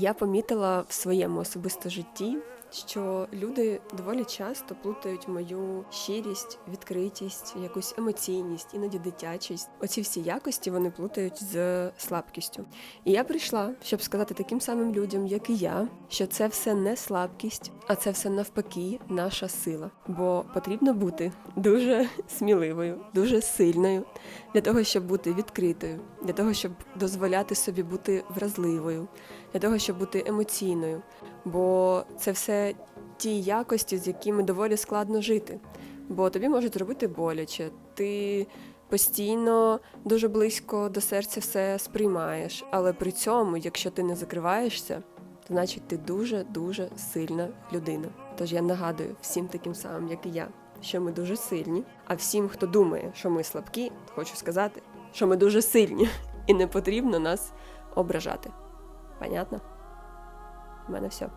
Я помітила в своєму особисто житті, що люди доволі часто плутають мою щирість, відкритість, якусь емоційність, іноді дитячість. Оці всі якості вони плутають з слабкістю. І я прийшла, щоб сказати таким самим людям, як і я, що це все не слабкість, а це все навпаки наша сила. Бо потрібно бути дуже сміливою, дуже сильною для того, щоб бути відкритою, для того, щоб дозволяти собі бути вразливою, для того, щоб бути емоційною. Бо це все ті якості, з якими доволі складно жити. Бо тобі можуть зробити боляче, ти постійно дуже близько до серця все сприймаєш. Але при цьому, якщо ти не закриваєшся, то значить ти дуже дуже сильна людина. Тож я нагадую всім таким самим, як і я, що ми дуже сильні. А всім, хто думає, що ми слабкі, хочу сказати, що ми дуже сильні, і не потрібно нас ображати. Понятно? Мене все.